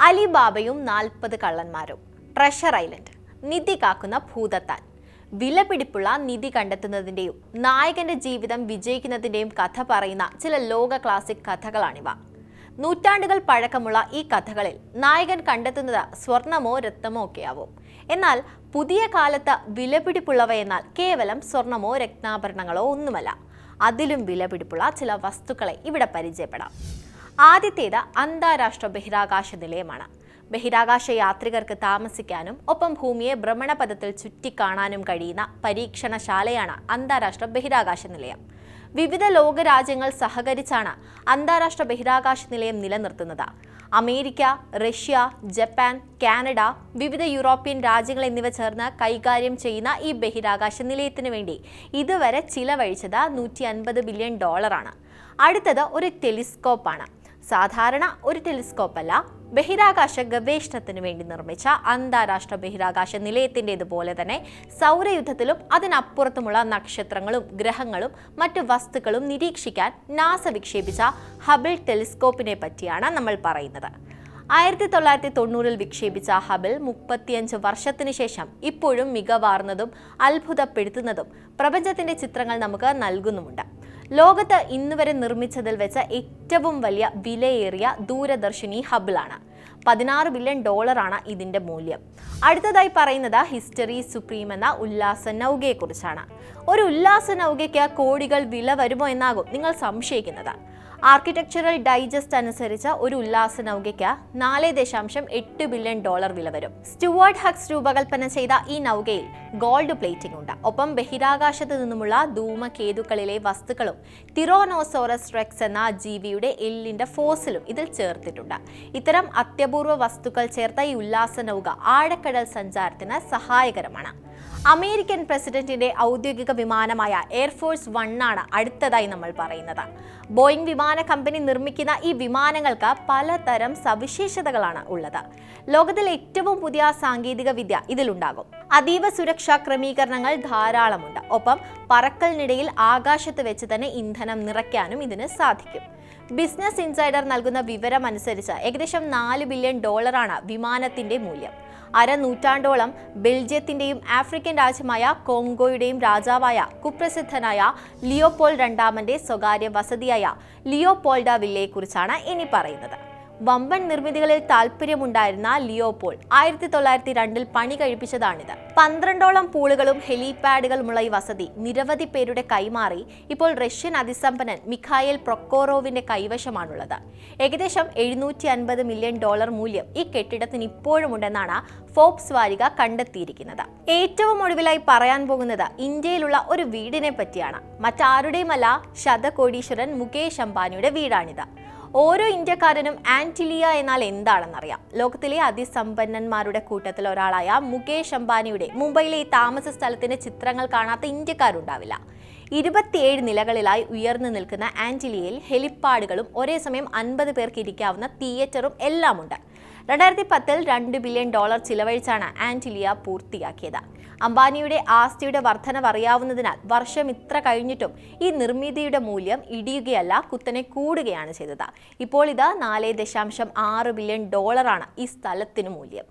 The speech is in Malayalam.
അലിബാബയും നാൽപ്പത് കള്ളന്മാരും. Treasure island. നിധി കാക്കുന്ന ഭൂതത്താൻ. വിലപിടിപ്പുള്ള നിധി കണ്ടെത്തുന്നതിന്റെയും നായകന്റെ ജീവിതം വിജയിക്കുന്നതിന്റെയും കഥ പറയുന്ന ചില ലോക ക്ലാസിക് കഥകളാണിവ. നൂറ്റാണ്ടുകൾ പഴക്കമുള്ള ഈ കഥകളിൽ നായകൻ കണ്ടെത്തുന്നത് സ്വർണമോ രത്നമോ ഒക്കെയാവും. എന്നാൽ പുതിയ കാലത്ത് വിലപിടിപ്പുള്ളവ എന്നാൽ കേവലം സ്വർണമോ രത്നാഭരണങ്ങളോ ഒന്നുമല്ല. അതിലും വിലപിടിപ്പുള്ള ചില വസ്തുക്കളെ ഇവിടെ പരിചയപ്പെടാം. ആദ്യത്തേത് അന്താരാഷ്ട്ര ബഹിരാകാശ നിലയമാണ്. ബഹിരാകാശ യാത്രികർക്ക് താമസിക്കാനും ഒപ്പം ഭൂമിയെ ഭ്രമണപഥത്തിൽ ചുറ്റിക്കാണാനും കഴിയുന്ന പരീക്ഷണശാലയാണ് അന്താരാഷ്ട്ര ബഹിരാകാശ നിലയം. വിവിധ ലോകരാജ്യങ്ങൾ സഹകരിച്ചാണ് അന്താരാഷ്ട്ര ബഹിരാകാശ നിലയം നിലനിർത്തുന്നത്. അമേരിക്ക റഷ്യ ജപ്പാൻ കാനഡ വിവിധ യൂറോപ്യൻ രാജ്യങ്ങൾ എന്നിവ ചേർന്ന് കൈകാര്യം ചെയ്യുന്ന ഈ ബഹിരാകാശ നിലയത്തിന് വേണ്ടി ഇതുവരെ ചിലവഴിച്ചത് നൂറ്റി അൻപത് ബില്യൺ ഡോളറാണ്. അടുത്തത് ഒരു ടെലിസ്കോപ്പാണ്. സാധാരണ ഒരു ടെലിസ്കോപ്പ് അല്ല ബഹിരാകാശ ഗവേഷണത്തിന് വേണ്ടി നിർമ്മിച്ച അന്താരാഷ്ട്ര ബഹിരാകാശ നിലയത്തിന്റെതുപോലെ തന്നെ സൗരയുദ്ധത്തിലും അതിനപ്പുറത്തുമുള്ള നക്ഷത്രങ്ങളും ഗ്രഹങ്ങളും മറ്റു വസ്തുക്കളും നിരീക്ഷിക്കാൻ നാസ വിക്ഷേപിച്ച ഹബിൾ ടെലിസ്കോപ്പിനെ പറ്റിയാണ് നമ്മൾ പറയുന്നത്. ആയിരത്തി തൊള്ളായിരത്തി തൊണ്ണൂറിൽ വിക്ഷേപിച്ച ഹബിൾ മുപ്പത്തിയഞ്ച് വർഷത്തിന് ശേഷം ഇപ്പോഴും മികവാർന്നതും അത്ഭുതപ്പെടുത്തുന്നതും പ്രപഞ്ചത്തിന്റെ ചിത്രങ്ങൾ നമുക്ക് നൽകുന്നുമുണ്ട്. ലോകത്ത് ഇന്നുവരെ നിർമ്മിച്ചതിൽ വെച്ച ഏറ്റവും വലിയ വിലയേറിയ ദൂരദർശിനി ഹബിളാണ്. പതിനാറ് ബില്യൺ ഡോളറാണ് ഇതിന്റെ മൂല്യം. അടുത്തതായി പറയുന്നത് ഹിസ്റ്ററി സുപ്രീം എന്ന ഉല്ലാസ നൗകയെക്കുറിച്ചാണ്. ഒരു ഉല്ലാസ നൗകയ്ക്ക് കോടികൾ വില വരുമോ എന്നാകും നിങ്ങൾ സംശയിക്കുന്നത്. ആർക്കിടെക്ചറൽ ഡൈജസ്റ്റ് അനുസരിച്ച ഒരു ഉല്ലാസ നൗകയ്ക്ക് നാല് ദശാംശം എട്ട് ബില്യൺ ഡോളർ വില വരും. സ്റ്റുവാർട്ട് ഹക്സ് രൂപകൽപ്പന ചെയ്ത ഈ നൗകയിൽ ഗോൾഡ് പ്ലേറ്റിംഗ് ഉണ്ട് ഒപ്പം ബഹിരാകാശത്ത് നിന്നുമുള്ള ധൂമകേതുക്കളിലെ വസ്തുക്കളും തിറോനോസോറസ് റെക്സ് എന്ന ജീവിയുടെ എല്ലിന്റെ ഫോസിലും ഇതിൽ ചേർത്തിട്ടുണ്ട്. ഇത്തരം അത്യപൂർവ വസ്തുക്കൾ ചേർത്ത ഈ ഉല്ലാസ നൗക ആഴക്കടൽ സഞ്ചാരത്തിന് സഹായകരമാണ്. അമേരിക്കൻ പ്രസിഡന്റിന്റെ ഔദ്യോഗിക വിമാനമായ എയർഫോഴ്സ് വൺ ആണ് അടുത്തതായി നമ്മൾ പറയുന്നത്. ബോയിങ് വിമാന കമ്പനി നിർമ്മിക്കുന്ന ഈ വിമാനങ്ങൾക്ക് പലതരം സവിശേഷതകളാണ് ഉള്ളത്. ലോകത്തിലെ ഏറ്റവും പുതിയ സാങ്കേതിക വിദ്യ ഇതിലുണ്ടാകും. അതീവ സുരക്ഷാ ക്രമീകരണങ്ങൾ ധാരാളമുണ്ട്. ഒപ്പം പറക്കലിനിടയിൽ ആകാശത്ത് വെച്ച് തന്നെ ഇന്ധനം നിറയ്ക്കാനും ഇതിന് സാധിക്കും. ബിസിനസ് ഇൻസൈഡർ നൽകുന്ന വിവരം അനുസരിച്ച് ഏകദേശം നാല് ബില്യൺ ഡോളറാണ് വിമാനത്തിന്റെ മൂല്യം. അരനൂറ്റാണ്ടോളം ബെൽജിയത്തിന്റെയും ആഫ്രിക്കൻ രാജ്യമായ കോങ്കോയുടെയും രാജാവായ കുപ്രസിദ്ധനായ ലിയോപോൾ രണ്ടാമന്റെ സ്വകാര്യ വസതിയായ ലിയോപോൾഡ വില്ലയെക്കുറിച്ചാണ് ഇനി പറയുന്നത്. വമ്പൻ നിർമ്മിതികളിൽ താല്പര്യമുണ്ടായിരുന്ന ലിയോപോൾ ആയിരത്തി തൊള്ളായിരത്തി രണ്ടിൽ പണി കഴിപ്പിച്ചതാണിത്. പന്ത്രണ്ടോളം പൂളുകളും ഹെലിപാഡുകളുമുള്ള ഈ വസതി നിരവധി പേരുടെ കൈമാറി ഇപ്പോൾ റഷ്യൻ അതിസമ്പന്നൻ മിഖായേൽ പ്രൊക്കോറോവിന്റെ കൈവശമാണുള്ളത്. ഏകദേശം എഴുന്നൂറ്റി അൻപത് മില്യൺ ഡോളർ മൂല്യം ഈ കെട്ടിടത്തിന് ഇപ്പോഴുമുണ്ടെന്നാണ് ഫോബ്സ് വാരിക കണ്ടെത്തിയിരിക്കുന്നത്. ഏറ്റവും ഒടുവിലായി പറയാൻ പോകുന്നത് ഇന്ത്യയിലുള്ള ഒരു വീടിനെ പറ്റിയാണ്. മറ്റാരുടെയുമല്ല ശതകോടീശ്വരൻ മുകേഷ് അംബാനിയുടെ വീടാണിത്. ഓരോ ഇന്ത്യക്കാരനും ആന്റിലിയ എന്നാൽ എന്താണെന്നറിയാം. ലോകത്തിലെ അതിസമ്പന്നന്മാരുടെ കൂട്ടത്തിൽ ഒരാളായ മുകേഷ് അംബാനിയുടെ മുംബൈയിലെ ഈ താമസ സ്ഥലത്തിന്റെ ചിത്രങ്ങൾ കാണാത്ത ഇന്ത്യക്കാരുണ്ടാവില്ല. ഇരുപത്തിയേഴ് നിലകളിലായി ഉയർന്നു നിൽക്കുന്ന ആന്റിലിയയിൽ ഹെലിപ്പാഡുകളും ഒരേ സമയം അൻപത് പേർക്ക് ഇരിക്കാവുന്ന തിയേറ്ററും എല്ലാമുണ്ട്. രണ്ടായിരത്തി പത്തിൽ രണ്ട് ബില്യൺ ഡോളർ ചിലവഴിച്ചാണ് ആന്റിലിയ പൂർത്തിയാക്കിയത്. അംബാനിയുടെ ആസ്തിയുടെ വർധനവ് അറിയാവുന്നതിനാൽ വർഷം ഇത്ര കഴിഞ്ഞിട്ടും ഈ നിർമ്മിതിയുടെ മൂല്യം ഇടിയുകയല്ല കുത്തനെ കൂടുകയാണ് ചെയ്തത്. ഇപ്പോൾ ഇത് നാല് ദശാംശം ആറ് ബില്യൺ ഡോളറാണ് ഈ സ്ഥലത്തിന് മൂല്യം.